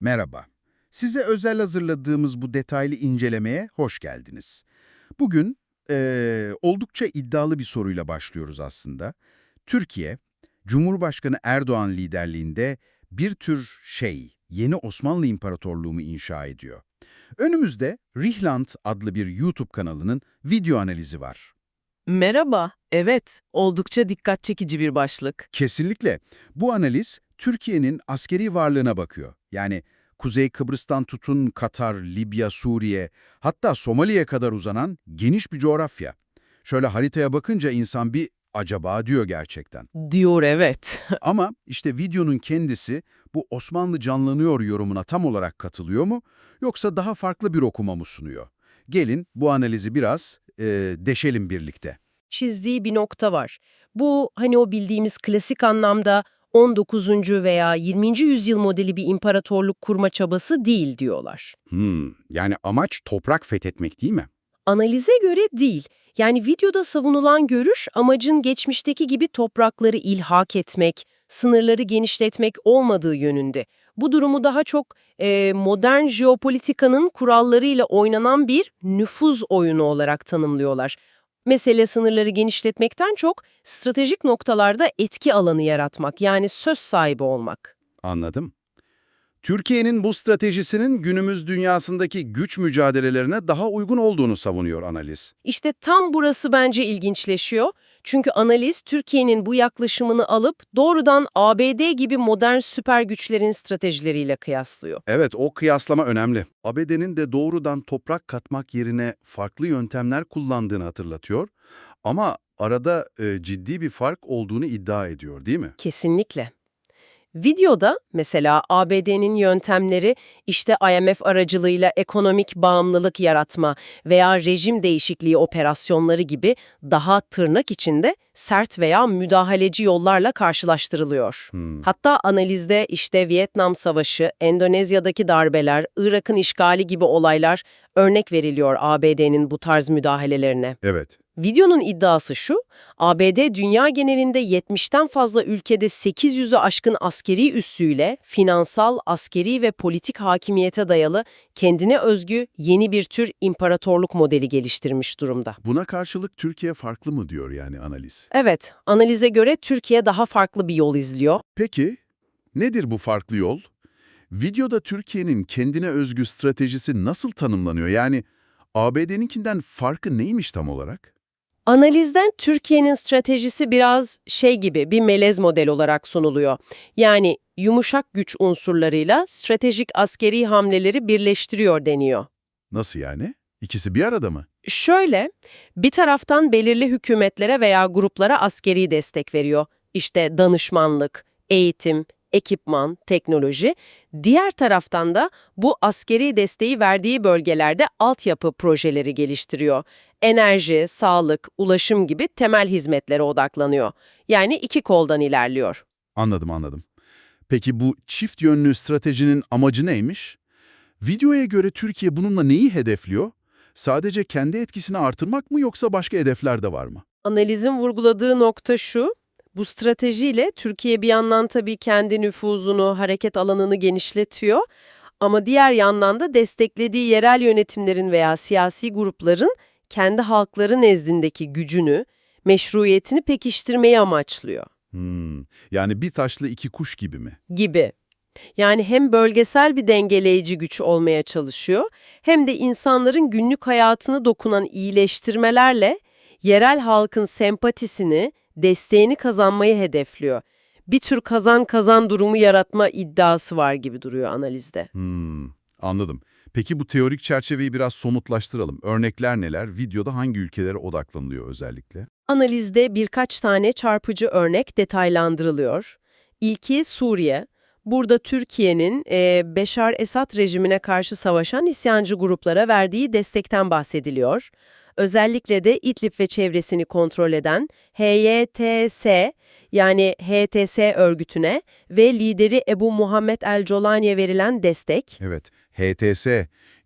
Merhaba. Size özel hazırladığımız bu detaylı incelemeye hoş geldiniz. Bugün eee, oldukça iddialı bir soruyla başlıyoruz aslında. Türkiye, Cumhurbaşkanı Erdoğan liderliğinde bir tür şey, yeni Osmanlı İmparatorluğu mu inşa ediyor? Önümüzde Rihland adlı bir YouTube kanalının video analizi var. Merhaba. Evet, oldukça dikkat çekici bir başlık. Kesinlikle. Bu analiz Türkiye'nin askeri varlığına bakıyor. Yani Kuzey Kıbrıs'tan tutun Katar, Libya, Suriye, hatta Somali'ye kadar uzanan geniş bir coğrafya. Şöyle haritaya bakınca insan bir acaba diyor gerçekten. Diyor evet. Ama işte videonun kendisi bu Osmanlı canlanıyor yorumuna tam olarak katılıyor mu yoksa daha farklı bir okuma mı sunuyor? Gelin bu analizi biraz e, deşelim birlikte. çizdiği bir nokta var. Bu hani o bildiğimiz klasik anlamda 19. veya 20. yüzyıl modeli bir imparatorluk kurma çabası değil diyorlar. Hmm, yani amaç toprak fethetmek değil mi? Analize göre değil. Yani videoda savunulan görüş amacın geçmişteki gibi toprakları ilhak etmek, sınırları genişletmek olmadığı yönünde. Bu durumu daha çok e, modern jeopolitikanın kurallarıyla oynanan bir nüfuz oyunu olarak tanımlıyorlar. Mesele sınırları genişletmekten çok stratejik noktalarda etki alanı yaratmak yani söz sahibi olmak. Anladım. Türkiye'nin bu stratejisinin günümüz dünyasındaki güç mücadelelerine daha uygun olduğunu savunuyor analiz. İşte tam burası bence ilginçleşiyor. Çünkü analiz Türkiye'nin bu yaklaşımını alıp doğrudan ABD gibi modern süper güçlerin stratejileriyle kıyaslıyor. Evet, o kıyaslama önemli. ABD'nin de doğrudan toprak katmak yerine farklı yöntemler kullandığını hatırlatıyor. Ama arada e, ciddi bir fark olduğunu iddia ediyor, değil mi? Kesinlikle. Videoda mesela ABD'nin yöntemleri işte IMF aracılığıyla ekonomik bağımlılık yaratma veya rejim değişikliği operasyonları gibi daha tırnak içinde sert veya müdahaleci yollarla karşılaştırılıyor. Hmm. Hatta analizde işte Vietnam Savaşı, Endonezya'daki darbeler, Irak'ın işgali gibi olaylar örnek veriliyor ABD'nin bu tarz müdahalelerine. Evet. Videonun iddiası şu, ABD dünya genelinde 70'ten fazla ülkede 800'ü aşkın askeri üssüyle finansal, askeri ve politik hakimiyete dayalı kendine özgü yeni bir tür imparatorluk modeli geliştirmiş durumda. Buna karşılık Türkiye farklı mı diyor yani analiz? Evet, analize göre Türkiye daha farklı bir yol izliyor. Peki, nedir bu farklı yol? Videoda Türkiye'nin kendine özgü stratejisi nasıl tanımlanıyor? Yani ABD'ninkinden farkı neymiş tam olarak? Analizden Türkiye'nin stratejisi biraz şey gibi bir melez model olarak sunuluyor. Yani yumuşak güç unsurlarıyla stratejik askeri hamleleri birleştiriyor deniyor. Nasıl yani? İkisi bir arada mı? Şöyle, bir taraftan belirli hükümetlere veya gruplara askeri destek veriyor. İşte danışmanlık, eğitim, ekipman, teknoloji. Diğer taraftan da bu askeri desteği verdiği bölgelerde altyapı projeleri geliştiriyor. Enerji, sağlık, ulaşım gibi temel hizmetlere odaklanıyor. Yani iki koldan ilerliyor. Anladım anladım. Peki bu çift yönlü stratejinin amacı neymiş? Videoya göre Türkiye bununla neyi hedefliyor? Sadece kendi etkisini artırmak mı yoksa başka hedefler de var mı? Analizin vurguladığı nokta şu, bu stratejiyle Türkiye bir yandan tabii kendi nüfuzunu, hareket alanını genişletiyor ama diğer yandan da desteklediği yerel yönetimlerin veya siyasi grupların kendi halkları nezdindeki gücünü, meşruiyetini pekiştirmeyi amaçlıyor Hmm, yani bir taşla iki kuş gibi mi? gibi. Yani hem bölgesel bir dengeleyici güç olmaya çalışıyor, hem de insanların günlük hayatını dokunan iyileştirmelerle yerel halkın sempatisini, desteğini kazanmayı hedefliyor. Bir tür kazan-kazan durumu yaratma iddiası var gibi duruyor analizde. Hmm, anladım. Peki bu teorik çerçeveyi biraz somutlaştıralım. Örnekler neler? Videoda hangi ülkelere odaklanılıyor özellikle? Analizde birkaç tane çarpıcı örnek detaylandırılıyor. İlki Suriye. Burada Türkiye'nin e, Beşar Esad rejimine karşı savaşan isyancı gruplara verdiği destekten bahsediliyor. Özellikle de İdlib ve çevresini kontrol eden HYTS yani HTS örgütüne ve lideri Ebu Muhammed el-Colani'ye verilen destek. Evet, HTS.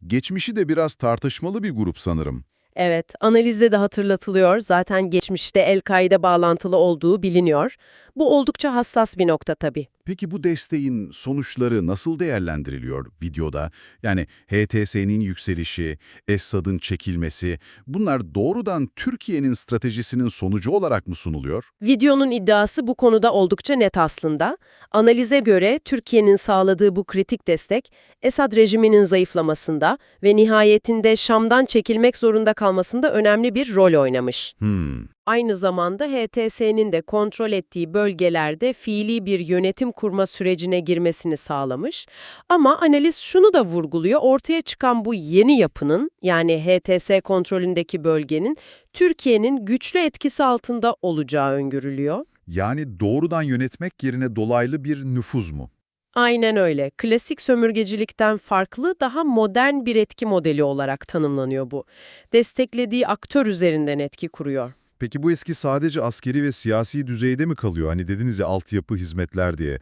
Geçmişi de biraz tartışmalı bir grup sanırım. Evet, analizde de hatırlatılıyor. Zaten geçmişte El-Kaide bağlantılı olduğu biliniyor. Bu oldukça hassas bir nokta tabii. Peki bu desteğin sonuçları nasıl değerlendiriliyor videoda? Yani HTS'nin yükselişi, Esad'ın çekilmesi, bunlar doğrudan Türkiye'nin stratejisinin sonucu olarak mı sunuluyor? Videonun iddiası bu konuda oldukça net aslında. Analize göre Türkiye'nin sağladığı bu kritik destek, Esad rejiminin zayıflamasında ve nihayetinde Şam'dan çekilmek zorunda kalmasında önemli bir rol oynamış. Hmm. Aynı zamanda HTS'nin de kontrol ettiği bölgelerde fiili bir yönetim kurma sürecine girmesini sağlamış. Ama analiz şunu da vurguluyor, ortaya çıkan bu yeni yapının yani HTS kontrolündeki bölgenin Türkiye'nin güçlü etkisi altında olacağı öngörülüyor. Yani doğrudan yönetmek yerine dolaylı bir nüfuz mu? Aynen öyle. Klasik sömürgecilikten farklı, daha modern bir etki modeli olarak tanımlanıyor bu. Desteklediği aktör üzerinden etki kuruyor. Peki bu eski sadece askeri ve siyasi düzeyde mi kalıyor? Hani dediniz ya altyapı hizmetler diye.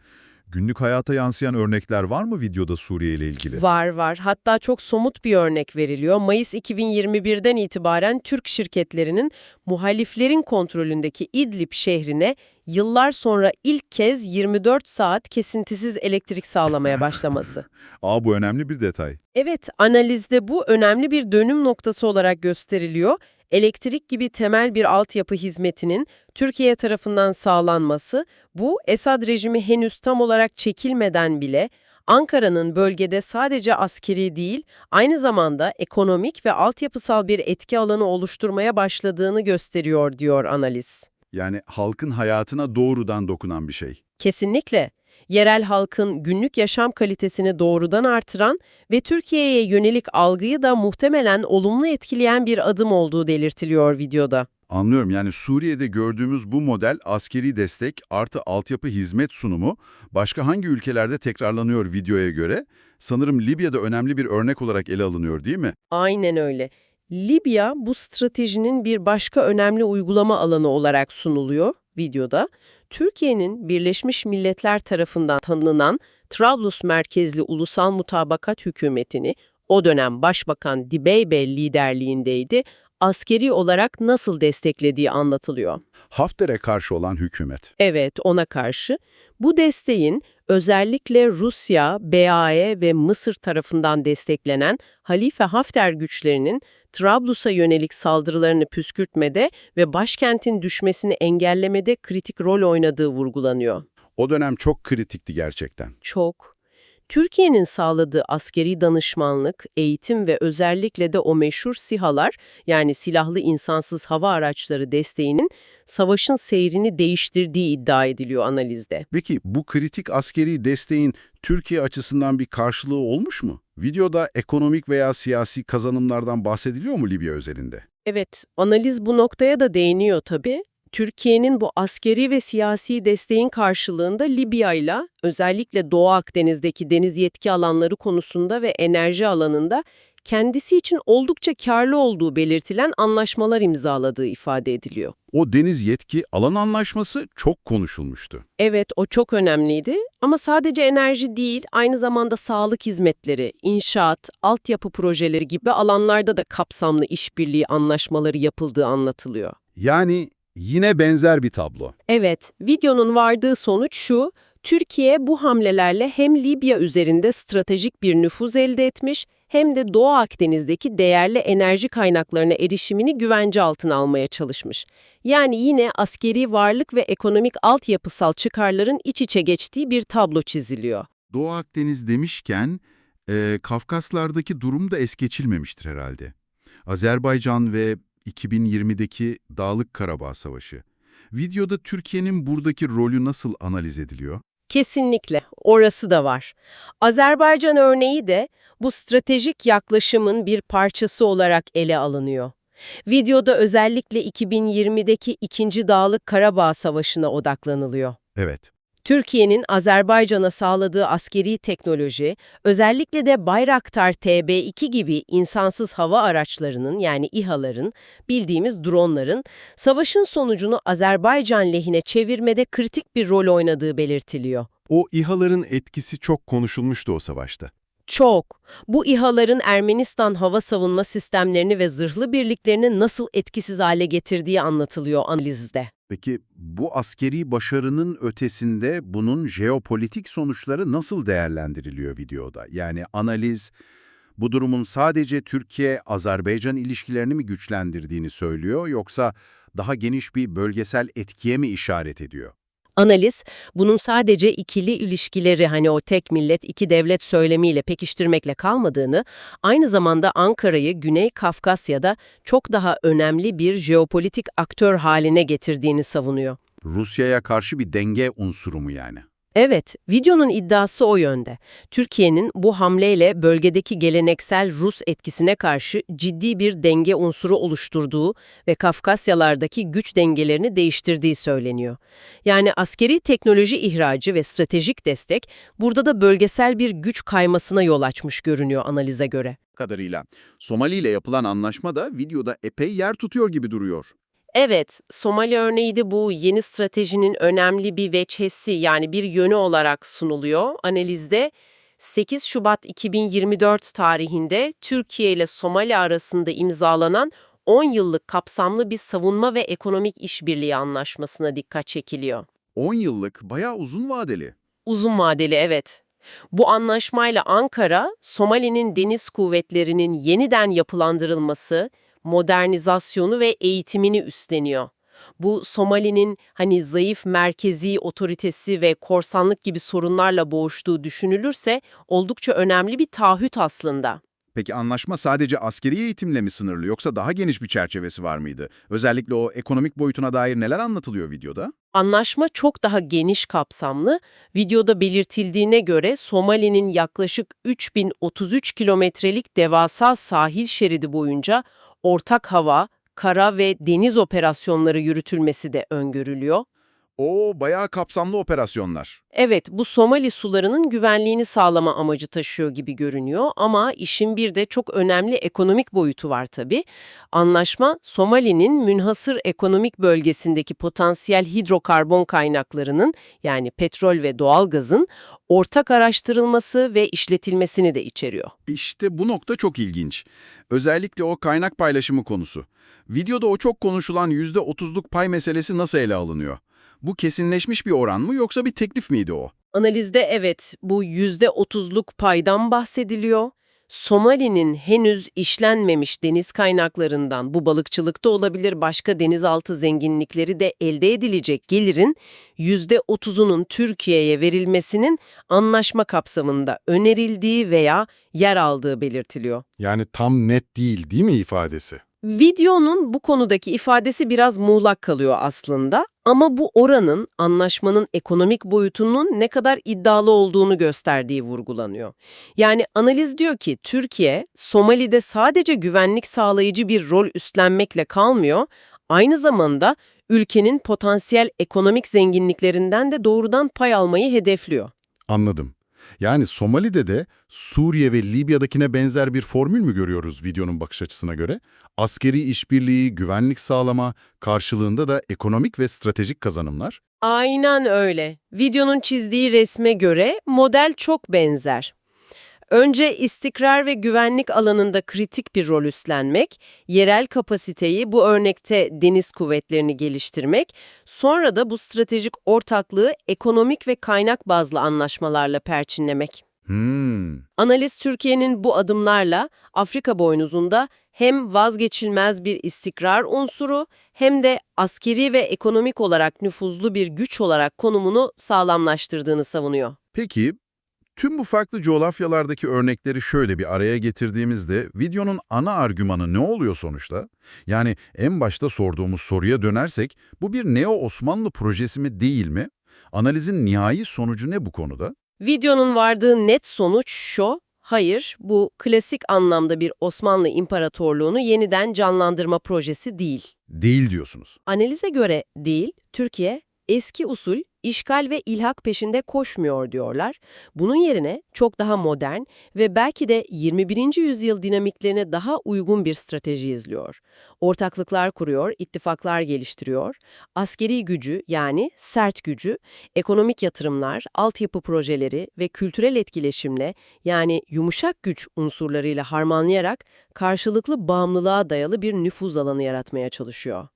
Günlük hayata yansıyan örnekler var mı videoda Suriye ile ilgili? Var var. Hatta çok somut bir örnek veriliyor. Mayıs 2021'den itibaren Türk şirketlerinin muhaliflerin kontrolündeki İdlib şehrine yıllar sonra ilk kez 24 saat kesintisiz elektrik sağlamaya başlaması. Aa bu önemli bir detay. Evet, analizde bu önemli bir dönüm noktası olarak gösteriliyor. Elektrik gibi temel bir altyapı hizmetinin Türkiye tarafından sağlanması, bu Esad rejimi henüz tam olarak çekilmeden bile Ankara'nın bölgede sadece askeri değil, aynı zamanda ekonomik ve altyapısal bir etki alanı oluşturmaya başladığını gösteriyor diyor analiz. Yani halkın hayatına doğrudan dokunan bir şey. Kesinlikle. Yerel halkın günlük yaşam kalitesini doğrudan artıran ve Türkiye'ye yönelik algıyı da muhtemelen olumlu etkileyen bir adım olduğu belirtiliyor videoda. Anlıyorum yani Suriye'de gördüğümüz bu model askeri destek artı altyapı hizmet sunumu başka hangi ülkelerde tekrarlanıyor videoya göre? Sanırım Libya'da önemli bir örnek olarak ele alınıyor değil mi? Aynen öyle. Libya bu stratejinin bir başka önemli uygulama alanı olarak sunuluyor videoda. Türkiye'nin Birleşmiş Milletler tarafından tanınan Trablus merkezli Ulusal Mutabakat Hükümeti'ni o dönem Başbakan Dibeybe liderliğindeydi, askeri olarak nasıl desteklediği anlatılıyor. Hafter'e karşı olan hükümet. Evet, ona karşı. Bu desteğin özellikle Rusya, BAE ve Mısır tarafından desteklenen Halife Hafter güçlerinin Trablus'a yönelik saldırılarını püskürtmede ve başkentin düşmesini engellemede kritik rol oynadığı vurgulanıyor. O dönem çok kritikti gerçekten. Çok. Türkiye'nin sağladığı askeri danışmanlık, eğitim ve özellikle de o meşhur SİHA'lar yani silahlı insansız hava araçları desteğinin savaşın seyrini değiştirdiği iddia ediliyor analizde. Peki bu kritik askeri desteğin Türkiye açısından bir karşılığı olmuş mu? Videoda ekonomik veya siyasi kazanımlardan bahsediliyor mu Libya özelinde? Evet, analiz bu noktaya da değiniyor tabii. Türkiye'nin bu askeri ve siyasi desteğin karşılığında Libya ile özellikle Doğu Akdeniz'deki deniz yetki alanları konusunda ve enerji alanında kendisi için oldukça karlı olduğu belirtilen anlaşmalar imzaladığı ifade ediliyor. O deniz yetki alan anlaşması çok konuşulmuştu. Evet, o çok önemliydi ama sadece enerji değil, aynı zamanda sağlık hizmetleri, inşaat, altyapı projeleri gibi alanlarda da kapsamlı işbirliği anlaşmaları yapıldığı anlatılıyor. Yani yine benzer bir tablo. Evet, videonun vardığı sonuç şu, Türkiye bu hamlelerle hem Libya üzerinde stratejik bir nüfuz elde etmiş, hem de Doğu Akdeniz'deki değerli enerji kaynaklarına erişimini güvence altına almaya çalışmış. Yani yine askeri varlık ve ekonomik altyapısal çıkarların iç içe geçtiği bir tablo çiziliyor. Doğu Akdeniz demişken e, Kafkaslardaki durum da es geçilmemiştir herhalde. Azerbaycan ve 2020'deki Dağlık Karabağ Savaşı. Videoda Türkiye'nin buradaki rolü nasıl analiz ediliyor? Kesinlikle, orası da var. Azerbaycan örneği de bu stratejik yaklaşımın bir parçası olarak ele alınıyor. Videoda özellikle 2020'deki 2. Dağlık Karabağ Savaşı'na odaklanılıyor. Evet. Türkiye'nin Azerbaycan'a sağladığı askeri teknoloji, özellikle de Bayraktar TB2 gibi insansız hava araçlarının yani İHA'ların, bildiğimiz dronların, savaşın sonucunu Azerbaycan lehine çevirmede kritik bir rol oynadığı belirtiliyor. O İHA'ların etkisi çok konuşulmuştu o savaşta. Çok. Bu İHA'ların Ermenistan hava savunma sistemlerini ve zırhlı birliklerini nasıl etkisiz hale getirdiği anlatılıyor analizde. Peki bu askeri başarının ötesinde bunun jeopolitik sonuçları nasıl değerlendiriliyor videoda? Yani analiz bu durumun sadece Türkiye-Azerbaycan ilişkilerini mi güçlendirdiğini söylüyor yoksa daha geniş bir bölgesel etkiye mi işaret ediyor? Analiz, bunun sadece ikili ilişkileri hani o tek millet iki devlet söylemiyle pekiştirmekle kalmadığını, aynı zamanda Ankara'yı Güney Kafkasya'da çok daha önemli bir jeopolitik aktör haline getirdiğini savunuyor. Rusya'ya karşı bir denge unsuru mu yani? Evet, videonun iddiası o yönde. Türkiye'nin bu hamleyle bölgedeki geleneksel Rus etkisine karşı ciddi bir denge unsuru oluşturduğu ve Kafkasyalardaki güç dengelerini değiştirdiği söyleniyor. Yani askeri teknoloji ihracı ve stratejik destek burada da bölgesel bir güç kaymasına yol açmış görünüyor analize göre. kadarıyla. Somali ile yapılan anlaşma da videoda epey yer tutuyor gibi duruyor. Evet, Somali örneği de bu yeni stratejinin önemli bir veçhesi yani bir yönü olarak sunuluyor. Analizde 8 Şubat 2024 tarihinde Türkiye ile Somali arasında imzalanan 10 yıllık kapsamlı bir savunma ve ekonomik işbirliği anlaşmasına dikkat çekiliyor. 10 yıllık, bayağı uzun vadeli. Uzun vadeli evet. Bu anlaşmayla Ankara, Somali'nin deniz kuvvetlerinin yeniden yapılandırılması, modernizasyonu ve eğitimini üstleniyor. Bu Somali'nin hani zayıf merkezi otoritesi ve korsanlık gibi sorunlarla boğuştuğu düşünülürse oldukça önemli bir taahhüt aslında. Peki anlaşma sadece askeri eğitimle mi sınırlı yoksa daha geniş bir çerçevesi var mıydı? Özellikle o ekonomik boyutuna dair neler anlatılıyor videoda? Anlaşma çok daha geniş kapsamlı. Videoda belirtildiğine göre Somali'nin yaklaşık 3033 kilometrelik devasa sahil şeridi boyunca ortak hava, kara ve deniz operasyonları yürütülmesi de öngörülüyor. O bayağı kapsamlı operasyonlar. Evet, bu Somali sularının güvenliğini sağlama amacı taşıyor gibi görünüyor ama işin bir de çok önemli ekonomik boyutu var tabii. Anlaşma, Somali'nin münhasır ekonomik bölgesindeki potansiyel hidrokarbon kaynaklarının yani petrol ve doğalgazın ortak araştırılması ve işletilmesini de içeriyor. İşte bu nokta çok ilginç. Özellikle o kaynak paylaşımı konusu. Videoda o çok konuşulan %30'luk pay meselesi nasıl ele alınıyor? Bu kesinleşmiş bir oran mı yoksa bir teklif miydi o? Analizde evet bu %30'luk paydan bahsediliyor. Somali'nin henüz işlenmemiş deniz kaynaklarından bu balıkçılıkta olabilir başka denizaltı zenginlikleri de elde edilecek gelirin %30'unun Türkiye'ye verilmesinin anlaşma kapsamında önerildiği veya yer aldığı belirtiliyor. Yani tam net değil değil mi ifadesi? Videonun bu konudaki ifadesi biraz muğlak kalıyor aslında ama bu oranın anlaşmanın ekonomik boyutunun ne kadar iddialı olduğunu gösterdiği vurgulanıyor. Yani analiz diyor ki Türkiye, Somali'de sadece güvenlik sağlayıcı bir rol üstlenmekle kalmıyor, aynı zamanda ülkenin potansiyel ekonomik zenginliklerinden de doğrudan pay almayı hedefliyor. Anladım. Yani Somali'de de Suriye ve Libya'dakine benzer bir formül mü görüyoruz videonun bakış açısına göre? Askeri işbirliği, güvenlik sağlama, karşılığında da ekonomik ve stratejik kazanımlar. Aynen öyle. Videonun çizdiği resme göre model çok benzer. Önce istikrar ve güvenlik alanında kritik bir rol üstlenmek, yerel kapasiteyi bu örnekte deniz kuvvetlerini geliştirmek, sonra da bu stratejik ortaklığı ekonomik ve kaynak bazlı anlaşmalarla perçinlemek. Hmm. Analiz Türkiye'nin bu adımlarla Afrika boynuzunda hem vazgeçilmez bir istikrar unsuru hem de askeri ve ekonomik olarak nüfuzlu bir güç olarak konumunu sağlamlaştırdığını savunuyor. Peki, tüm bu farklı coğrafyalardaki örnekleri şöyle bir araya getirdiğimizde videonun ana argümanı ne oluyor sonuçta? Yani en başta sorduğumuz soruya dönersek bu bir Neo-Osmanlı projesi mi değil mi? Analizin nihai sonucu ne bu konuda? Videonun vardığı net sonuç şu, hayır bu klasik anlamda bir Osmanlı İmparatorluğunu yeniden canlandırma projesi değil. Değil diyorsunuz. Analize göre değil, Türkiye eski usul işgal ve ilhak peşinde koşmuyor diyorlar. Bunun yerine çok daha modern ve belki de 21. yüzyıl dinamiklerine daha uygun bir strateji izliyor. Ortaklıklar kuruyor, ittifaklar geliştiriyor, askeri gücü yani sert gücü, ekonomik yatırımlar, altyapı projeleri ve kültürel etkileşimle yani yumuşak güç unsurlarıyla harmanlayarak karşılıklı bağımlılığa dayalı bir nüfuz alanı yaratmaya çalışıyor.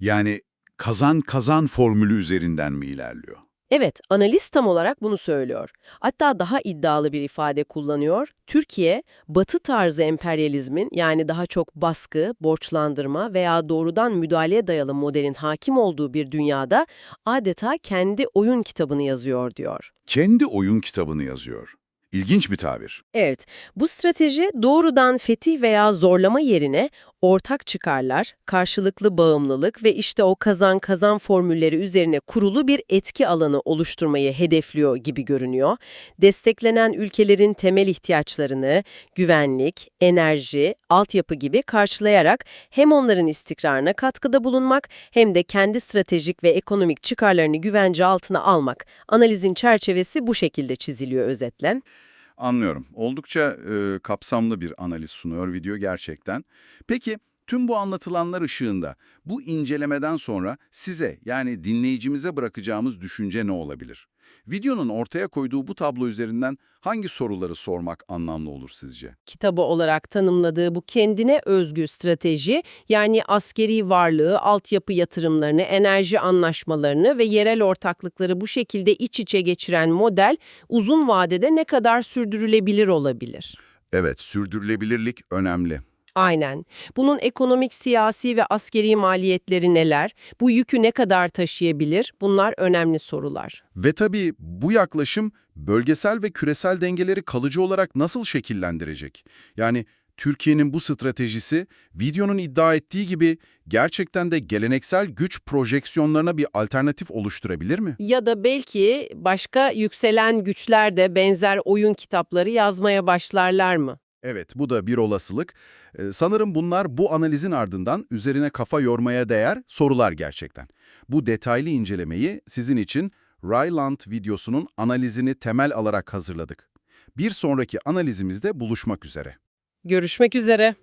Yani kazan kazan formülü üzerinden mi ilerliyor? Evet, analiz tam olarak bunu söylüyor. Hatta daha iddialı bir ifade kullanıyor. Türkiye, batı tarzı emperyalizmin yani daha çok baskı, borçlandırma veya doğrudan müdahaleye dayalı modelin hakim olduğu bir dünyada adeta kendi oyun kitabını yazıyor diyor. Kendi oyun kitabını yazıyor. İlginç bir tabir. Evet, bu strateji doğrudan fetih veya zorlama yerine ortak çıkarlar, karşılıklı bağımlılık ve işte o kazan-kazan formülleri üzerine kurulu bir etki alanı oluşturmayı hedefliyor gibi görünüyor. Desteklenen ülkelerin temel ihtiyaçlarını, güvenlik, enerji, altyapı gibi karşılayarak hem onların istikrarına katkıda bulunmak hem de kendi stratejik ve ekonomik çıkarlarını güvence altına almak. Analizin çerçevesi bu şekilde çiziliyor özetle. Anlıyorum. Oldukça e, kapsamlı bir analiz sunuyor video gerçekten. Peki tüm bu anlatılanlar ışığında bu incelemeden sonra size yani dinleyicimize bırakacağımız düşünce ne olabilir? Videonun ortaya koyduğu bu tablo üzerinden hangi soruları sormak anlamlı olur sizce? kitabı olarak tanımladığı bu kendine özgü strateji, yani askeri varlığı, altyapı yatırımlarını, enerji anlaşmalarını ve yerel ortaklıkları bu şekilde iç içe geçiren model uzun vadede ne kadar sürdürülebilir olabilir? Evet, sürdürülebilirlik önemli. Aynen. Bunun ekonomik, siyasi ve askeri maliyetleri neler? Bu yükü ne kadar taşıyabilir? Bunlar önemli sorular. Ve tabii bu yaklaşım bölgesel ve küresel dengeleri kalıcı olarak nasıl şekillendirecek? Yani Türkiye'nin bu stratejisi videonun iddia ettiği gibi gerçekten de geleneksel güç projeksiyonlarına bir alternatif oluşturabilir mi? Ya da belki başka yükselen güçler de benzer oyun kitapları yazmaya başlarlar mı? Evet, bu da bir olasılık. Ee, sanırım bunlar bu analizin ardından üzerine kafa yormaya değer sorular gerçekten. Bu detaylı incelemeyi sizin için Ryland videosunun analizini temel alarak hazırladık. Bir sonraki analizimizde buluşmak üzere. Görüşmek üzere.